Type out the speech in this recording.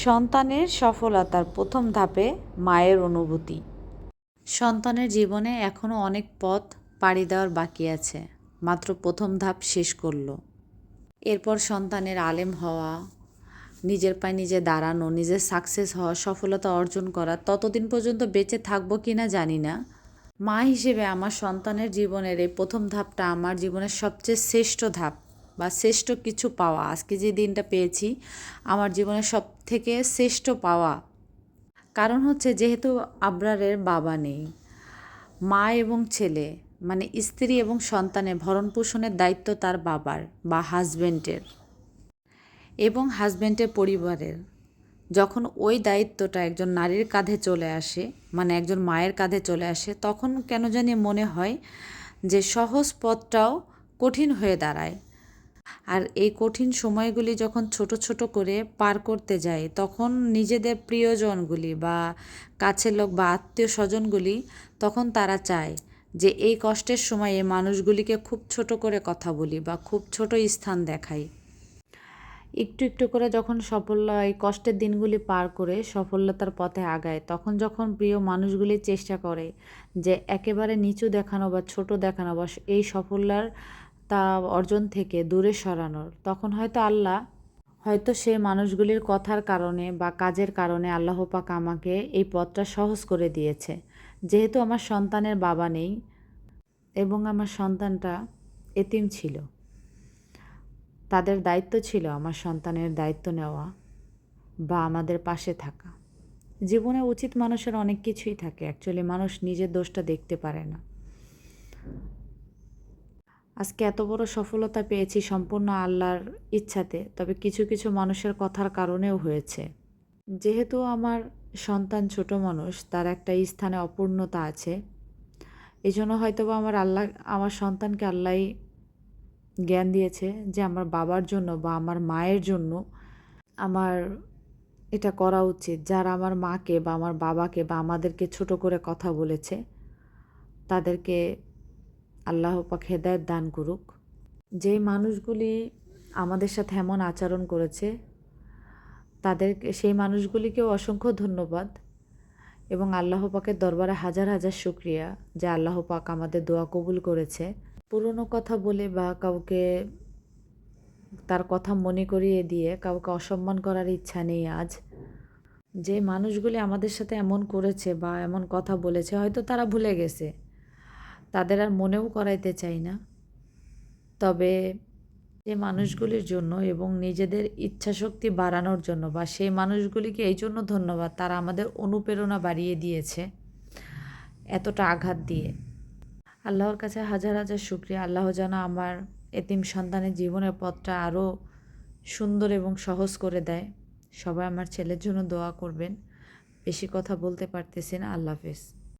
সন্তানের সফলতার প্রথম ধাপে মায়ের অনুভূতি। সন্তানের জীবনে এখনও অনেক পথ পাড়ি দেওয়ার বাকি আছে, মাত্র প্রথম ধাপ শেষ করল। এরপর সন্তানের আলেম হওয়া, নিজের পায়ে নিজে দাঁড়ানো, নিজের সাকসেস হওয়া, সফলতা অর্জন করা, ততদিন পর্যন্ত বেঁচে থাকব কি না জানি না। মা হিসেবে আমার সন্তানের জীবনের এই প্রথম ধাপটা আমার জীবনের সবচেয়ে শ্রেষ্ঠ ধাপ। বা শ্রেষ্ঠ কিছু পাওয়া। আজকে যে দিনটা পেয়েছি, আমার জীবনের সব থেকে শ্রেষ্ঠ পাওয়া। কারণ হচ্ছে যেহেতু আবরারের বাবা নেই, মা এবং ছেলে মানে স্ত্রী এবং সন্তানের ভরণ পোষণের দায়িত্ব তার বাবার বা হাজব্যান্ডের এবং হাজব্যান্ডের পরিবারের। যখন ওই দায়িত্বটা একজন নারীর কাঁধে চলে আসে মানে একজন মায়ের কাঁধে চলে আসে, তখন কেন জানি মনে হয় যে সহজ পথটাও কঠিন হয়ে দাঁড়ায়। আর এই কঠিন সময়গুলি যখন ছোট ছোট করে পার করতে যায় তখন নিজেদের প্রিয়জনগুলি বা কাছের লোক বা আত্মীয় স্বজনগুলি তখন তারা চায় যে এই কষ্টের সময়ে মানুষগুলিকে খুব ছোট করে কথা বলি বা খুব ছোট স্থান দেখাই। একটু একটু করে যখন সফল এই কষ্টের দিনগুলি পার করে সফলতার পথে আগায়, তখন যখন প্রিয় মানুষগুলি চেষ্টা করে যে একেবারে নিচু দেখানো বা ছোট দেখানো বা এই সফলার তা অর্জন থেকে দূরে সরানোর। তখন হয়তো আল্লাহ, হয়তো সে মানুষগুলির কথার কারণে বা কাজের কারণে আল্লাহ পাক আমাকে এই পথটা সহজ করে দিয়েছে। যেহেতু আমার সন্তানের বাবা নেই এবং আমার সন্তানটা এতিম ছিল, তাদের দায়িত্ব ছিল আমার সন্তানের দায়িত্ব নেওয়া বা আমাদের পাশে থাকা। জীবনে উচিত মানুষের অনেক কিছুই থাকে অ্যাকচুয়ালি মানুষ নিজের দোষটা দেখতে পারে না। আজকে এত বড় সফলতা পেয়েছি সম্পূর্ণ আল্লাহর ইচ্ছাতে, তবে কিছু কিছু মানুষের কথার কারণেও হয়েছে। যেহেতু আমার সন্তান ছোট মানুষ, তার একটা স্থানে অপূর্ণতা আছে। এই জন্য হয়তো বা আমার আল্লাহ, আমার সন্তানকে আল্লাহ জ্ঞান দিয়েছে যে আমার বাবার জন্য বা আমার মায়ের জন্য আমার এটা করা উচিত। যারা আমার মাকে বা আমার বাবাকে বা আমাদেরকে ছোট করে কথা বলেছে, তাদেরকে আল্লাহ পাক হেদায়ত দান করুক। যেই মানুষগুলি আমাদের সাথে এমন আচরণ করেছে তাদের সেই মানুষগুলিকেও অসংখ্য ধন্যবাদ এবং আল্লাহ পাকের দরবারে হাজার হাজার শুক্রিয়া যে আল্লাহ পাক আমাদের দোয়া কবুল করেছে। পুরনো কথা বলে বা কাউকে তার কথা মনে করিয়ে দিয়ে কাউকে অসম্মান করার ইচ্ছা নেই আজ। যে মানুষগুলি আমাদের সাথে এমন করেছে বা এমন কথা বলেছে, হয়তো তারা ভুলে গেছে। তাদের আর মনেও করাইতে চাই না। তবে যে মানুষগুলির জন্য এবং নিজেদের ইচ্ছাশক্তি বাড়ানোর জন্য বা সেই মানুষগুলিকে এই জন্য ধন্যবাদ, তারা আমাদের অনুপ্রেরণা বাড়িয়ে দিয়েছে এতটা আঘাত দিয়ে। আল্লাহর কাছে হাজার হাজার শুক্রিয়া। আল্লাহ যেন আমার এতিম সন্তানের জীবনের পথটা আরও সুন্দর এবং সহজ করে দেয়। সবাই আমার ছেলের জন্য দোয়া করবেন। বেশি কথা বলতে পারতেছি না। আল্লাহ হাফেজ।